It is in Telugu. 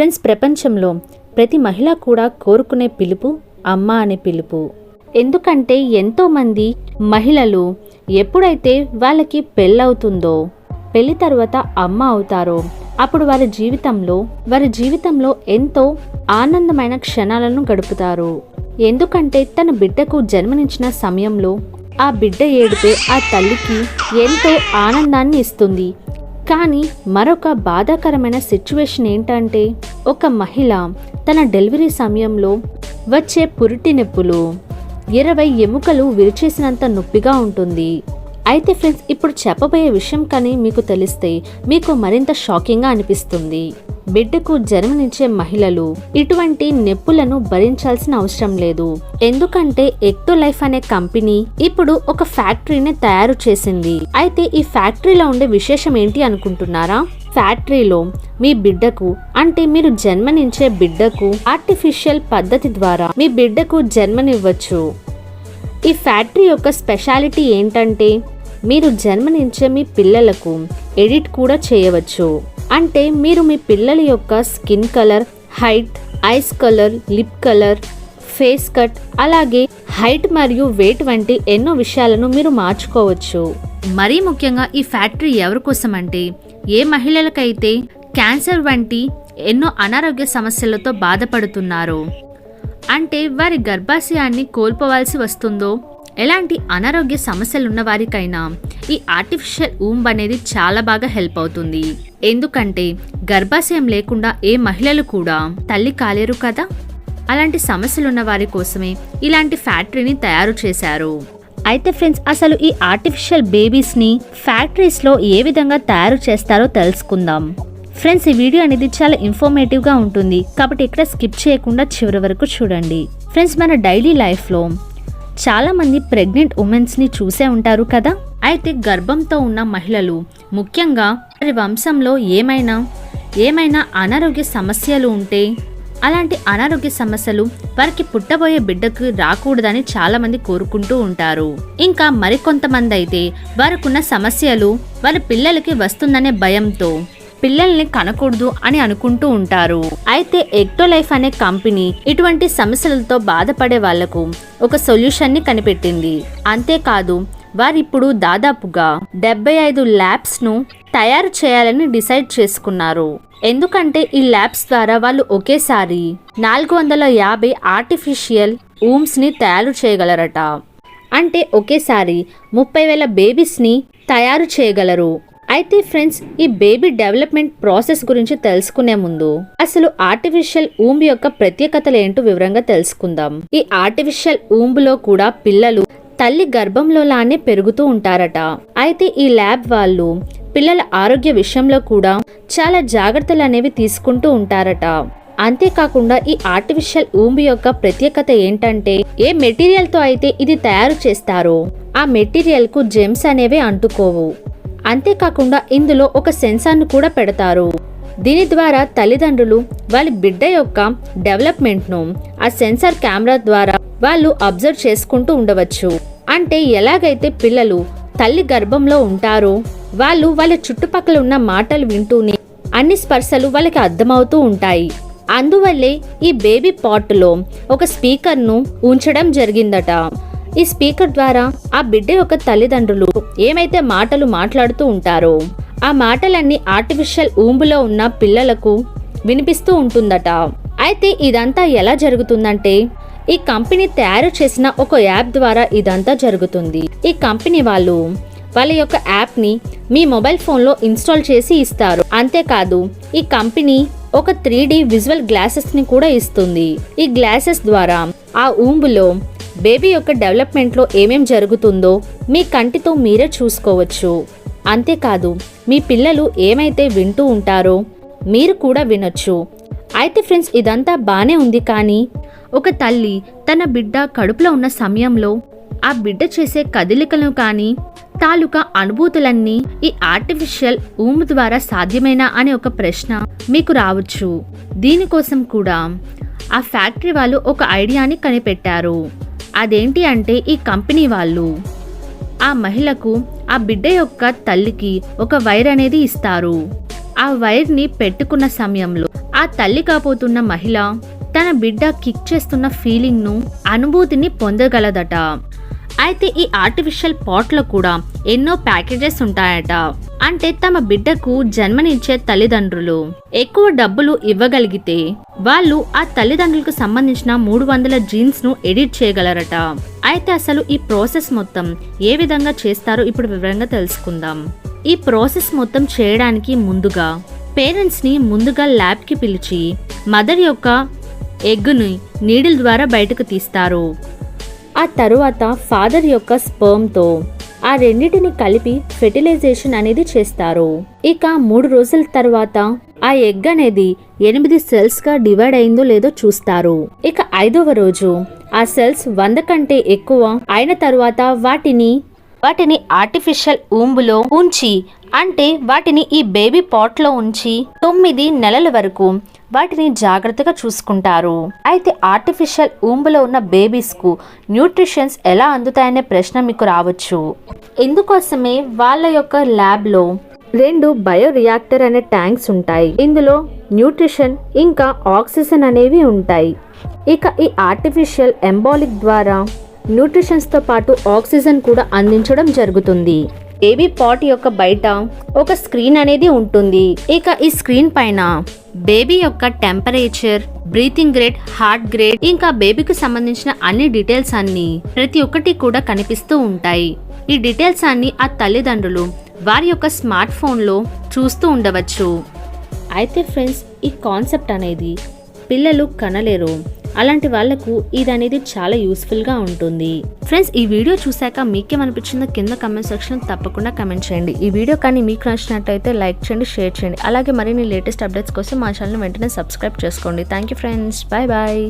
ఫ్రెండ్స్ ప్రపంచంలో ప్రతి మహిళ కూడా కోరుకునే పిలుపు అమ్మ అనే పిలుపు. ఎందుకంటే ఎంతోమంది మహిళలు ఎప్పుడైతే వాళ్ళకి పెళ్ళవుతుందో పెళ్ళి తర్వాత అమ్మ అవుతారో అప్పుడు వారి జీవితంలో వారి జీవితంలో ఎంతో ఆనందమైన క్షణాలను గడుపుతారు. ఎందుకంటే తన బిడ్డకు జన్మనిచ్చిన సమయంలో ఆ బిడ్డ ఏడిపే ఆ తల్లికి ఎంతో ఆనందాన్ని ఇస్తుంది. కానీ మరొక బాధాకరమైన సిచ్యువేషన్ ఏంటంటే ఒక మహిళ తన డెలివరీ సమయంలో వచ్చే పురిటి నొప్పులు ఇరవై ఎముకలు విరిచేసినంత నొప్పిగా ఉంటుంది. అయితే ఫ్రెండ్స్ ఇప్పుడు చెప్పబోయే విషయం కానీ మీకు తెలిస్తే మీకు మరింత షాకింగ్గా అనిపిస్తుంది. బిడ్డకు జన్మనిచ్చే మహిళలు ఇటువంటి నొప్పులను భరించాల్సిన అవసరం లేదు. ఎందుకంటే ఎక్టో లైఫ్ అనే కంపెనీ ఇప్పుడు ఒక ఫ్యాక్టరీని తయారు చేసింది. అయితే ఈ ఫ్యాక్టరీలో ఉండే విశేషం ఏంటి అనుకుంటున్నారా? ఫ్యాక్టరీలో మీ బిడ్డకు అంటే మీరు జన్మనించే బిడ్డకు ఆర్టిఫిషియల్ పద్ధతి ద్వారా మీ బిడ్డకు జన్మనివ్వచ్చు. ఈ ఫ్యాక్టరీ యొక్క స్పెషాలిటీ ఏంటంటే మీరు జన్మనించే మీ పిల్లలకు ఎడిట్ కూడా చేయవచ్చు. అంటే మీరు మీ పిల్లల యొక్క skin colour height eyes colour lip colour face cut అలాగే హైట్ మరియు వెయిట్ వంటి ఎన్నో విషయాలను మీరు మార్చుకోవచ్చు. మరీ ముఖ్యంగా ఈ ఫ్యాక్టరీ ఎవరి కోసం అంటే ఏ మహిళలకైతే క్యాన్సర్ వంటి ఎన్నో అనారోగ్య సమస్యలతో బాధపడుతున్నారో అంటే వారి గర్భాశయాన్ని కోల్పోవాల్సి వస్తుందో ఎలాంటి అనారోగ్య సమస్యలున్న వారికైనా ఈ ఆర్టిఫిషియల్ ఊంబ్ అనేది చాలా బాగా హెల్ప్ అవుతుంది. ఎందుకంటే గర్భాశయం లేకుండా ఏ మహిళలు కూడా తల్లి కాలేరు కదా? అలాంటి సమస్యలున్న వారి కోసమే ఇలాంటి ఫ్యాక్టరీని తయారు చేశారు. అయితే ఫ్రెండ్స్ అసలు ఈ ఆర్టిఫిషియల్ బేబీస్ని ఫ్యాక్టరీస్లో ఏ విధంగా తయారు చేస్తారో తెలుసుకుందాం. ఫ్రెండ్స్ ఈ వీడియో అనేది చాలా ఇన్ఫర్మేటివ్గా ఉంటుంది. కాబట్టి ఇక్కడ స్కిప్ చేయకుండా చివరి వరకు చూడండి. ఫ్రెండ్స్ మన డైలీ లైఫ్లో చాలా మంది ప్రెగ్నెంట్ ఉమెన్స్ని చూసే ఉంటారు కదా? అయితే గర్భంతో ఉన్న మహిళలు ముఖ్యంగా వారి వంశంలో ఏమైనా ఏమైనా అనారోగ్య సమస్యలు ఉంటే అలాంటి అనారోగ్య సమస్యలు వారికి పుట్టబోయే బిడ్డకు రాకూడదని చాలా మంది కోరుకుంటూ ఉంటారు. ఇంకా మరికొంతమంది అయితే వారికున్న సమస్యలు వారి పిల్లలకి వస్తుందనే భయంతో పిల్లల్ని కనకూడదు అని అనుకుంటూ ఉంటారు. అయితే ఎక్టో లైఫ్ అనే కంపెనీ ఇటువంటి సమస్యలతో బాధపడే వాళ్ళకు ఒక సొల్యూషన్ని కనిపెట్టింది. అంతేకాదు వారిప్పుడు దాదాపుగా డెబ్బై ఐదు ల్యాబ్స్ను తయారు చేయాలని డిసైడ్ చేసుకున్నారు. ఎందుకంటే ఈ ల్యాబ్స్ ద్వారా వాళ్ళు ఒకేసారి నాలుగు వందల యాభై ఆర్టిఫిషియల్ ఊమ్స్ని తయారు చేయగలరట. అంటే ఒకేసారి ముప్పై వేల బేబీస్ని తయారు చేయగలరు. అయితే ఫ్రెండ్స్ ఈ బేబీ డెవలప్మెంట్ ప్రాసెస్ గురించి తెలుసుకునే ముందు అసలు ఆర్టిఫిషియల్ ఊంబ్ యొక్క ప్రత్యేకతలు ఏంటో వివరంగా తెలుసుకుందాం. ఈ ఆర్టిఫిషియల్ ఊంబులో కూడా పిల్లలు తల్లి గర్భంలో లానే పెరుగుతూ ఉంటారట. అయితే ఈ ల్యాబ్ వాళ్ళు పిల్లల ఆరోగ్య విషయంలో కూడా చాలా జాగ్రత్తలు అనేవి తీసుకుంటూ ఉంటారట. అంతేకాకుండా ఈ ఆర్టిఫిషియల్ ఊంబి యొక్క ప్రత్యేకత ఏంటంటే ఏ మెటీరియల్తో అయితే ఇది తయారు చేస్తారో ఆ మెటీరియల్కు జెమ్స్ అనేవి అంటుకోవు. అంతేకాకుండా ఇందులో ఒక సెన్సార్ను కూడా పెడతారు. దీని ద్వారా తల్లిదండ్రులు వాళ్ళ బిడ్డ యొక్క డెవలప్మెంట్ను ఆ సెన్సార్ కెమెరా ద్వారా వాళ్ళు అబ్జర్వ్ చేసుకుంటూ ఉండవచ్చు. అంటే ఎలాగైతే పిల్లలు తల్లి గర్భంలో ఉంటారో వాళ్ళు వాళ్ళ చుట్టుపక్కల ఉన్న మాటలు వింటూనే అన్ని స్పర్శలు వాళ్ళకి అర్థమవుతూ ఉంటాయి. అందువల్లే ఈ బేబీ పాట్లో ఒక స్పీకర్ను ఉంచడం జరిగిందట. ఈ స్పీకర్ ద్వారా ఆ బిడ్డ యొక్క తల్లిదండ్రులు ఏమైతే మాటలు మాట్లాడుతూ ఉంటారో ఆ మాటలన్నీ ఆర్టిఫిషియల్ ఊంబులో ఉన్న పిల్లలకు వినిపిస్తూ ఉంటుందట. అయితే ఇదంతా ఎలా జరుగుతుందంటే ఈ కంపెనీ తయారు చేసిన ఒక యాప్ ద్వారా ఇదంతా జరుగుతుంది. ఈ కంపెనీ వాళ్ళు వాళ్ళ యొక్క యాప్ని మీ మొబైల్ ఫోన్లో ఇన్స్టాల్ చేసి ఇస్తారు. అంతేకాదు ఈ కంపెనీ ఒక త్రీ డి విజువల్ గ్లాసెస్ని కూడా ఇస్తుంది. ఈ గ్లాసెస్ ద్వారా ఆ ఊంబులో బేబీ యొక్క డెవలప్మెంట్లో ఏమేం జరుగుతుందో మీ కంటితో మీరే చూసుకోవచ్చు. అంతేకాదు మీ పిల్లలు ఏమైతే వింటూ ఉంటారో మీరు కూడా వినొచ్చు. అయితే ఫ్రెండ్స్ ఇదంతా బాగానే ఉంది కానీ ఒక తల్లి తన బిడ్డ కడుపులో ఉన్న సమయంలో ఆ బిడ్డ చేసే కదలికలను కానీ తాలూకా అనుభూతులన్నీ ఈ ఆర్టిఫిషియల్ ఊము ద్వారా సాధ్యమేనా అనే ఒక ప్రశ్న మీకు రావచ్చు. దీనికోసం కూడా ఆ ఫ్యాక్టరీ వాళ్ళు ఒక ఐడియాని కనిపెట్టారు. అదేంటి అంటే ఈ కంపెనీ వాళ్ళు ఆ మహిళకు ఆ బిడ్డ యొక్క తల్లికి ఒక వైర్ అనేది ఇస్తారు. ఆ వైర్ని పెట్టుకున్న సమయంలో ఆ తల్లి కాపోతున్న మహిళ తన బిడ్డ కిక్ చేస్తున్న ఫీలింగ్ను అనుభూతిని పొందగలదట. అయితే ఈ ఆర్టిఫిషియల్ పాట్లో కూడా ఎన్నో ప్యాకేజెస్ ఉంటాయట. అంటే తమ బిడ్డకు జన్మనిచ్చే తల్లిదండ్రులు. ఎక్కువ డబ్బులు ఇవ్వగలిగితే వాళ్ళు ఆ తల్లిదండ్రులకు సంబంధించిన మూడు వందల జీన్స్ను ఎడిట్ చేయగలరట. అయితే అసలు ఈ ప్రాసెస్ మొత్తం ఏ విధంగా చేస్తారో ఇప్పుడు వివరంగా తెలుసుకుందాం. ఈ ప్రాసెస్ మొత్తం చేయడానికి ముందుగా పేరెంట్స్ని ముందుగా ల్యాబ్కి పిలిచి మదర్ యొక్క ఎగ్గుని నీడిల్ ద్వారా బయటకు తీస్తారు. ఆ తరువాత ఫాదర్ యొక్క స్పర్మ్తో ఆ రెండింటిని కలిపి ఫెర్టిలైజేషన్ అనేది చేస్తారు. ఇక మూడు రోజుల తర్వాత ఆ ఎగ్ అనేది ఎనిమిది సెల్స్గా డివైడ్ అయిందో లేదో చూస్తారు. ఇక ఐదవ రోజు ఆ సెల్స్ వంద కంటే ఎక్కువ అయిన తర్వాత వాటిని వాటిని ఆర్టిఫిషియల్ ఊంబులో ఉంచి అంటే వాటిని ఈ బేబీ పాట్లో ఉంచి తొమ్మిది నెలల వరకు వాటిని జాగ్రత్తగా చూసుకుంటారు. అయితే ఆర్టిఫిషియల్ ఊంబులో ఉన్న బేబీస్కు న్యూట్రిషన్స్ ఎలా అందుతాయనే ప్రశ్న మీకు రావచ్చు. ఇందుకోసమే వాళ్ళ యొక్క ల్యాబ్లో రెండు బయో రియాక్టర్ అనే ట్యాంక్స్ ఉంటాయి. ఇందులో న్యూట్రిషన్ ఇంకా ఆక్సిజన్ అనేవి ఉంటాయి. ఇక ఈ ఆర్టిఫిషియల్ ఎంబాలిక్ ద్వారా న్యూట్రిషన్స్తో పాటు ఆక్సిజన్ కూడా అందించడం జరుగుతుంది. బేబీ పాట్ యొక్క బయట ఒక స్క్రీన్ అనేది ఉంటుంది. ఇక ఈ స్క్రీన్ పైన బేబీ యొక్క temperature breathing rate heart rate ఇంకా బేబీకి సంబంధించిన అన్ని డీటెయిల్స్ అన్ని ప్రతి ఒక్కటి కూడా కనిపిస్తూ ఉంటాయి. ఈ డీటెయిల్స్ అన్ని ఆ తల్లిదండ్రులు వారి యొక్క స్మార్ట్ ఫోన్లో చూస్తూ ఉండవచ్చు. అయితే ఫ్రెండ్స్ ఈ కాన్సెప్ట్ అనేది పిల్లలు కనలేరు. అలాంటి వాళ్ళకు ఇది అనేది చాలా యూస్ఫుల్గా ఉంటుంది. ఫ్రెండ్స్ ఈ వీడియో చూశాక మీకేమనిపించిందో కింద కమెంట్ సెక్షన్ తప్పకుండా కమెంట్ చేయండి. ఈ వీడియో కానీ మీకు నచ్చినట్టయితే లైక్ చేయండి షేర్ చేయండి. అలాగే మరిన్ని లేటెస్ట్ అప్డేట్స్ కోసం మా ఛానల్ వెంటనే సబ్స్క్రైబ్ చేసుకోండి. Thank you friends. Bye bye.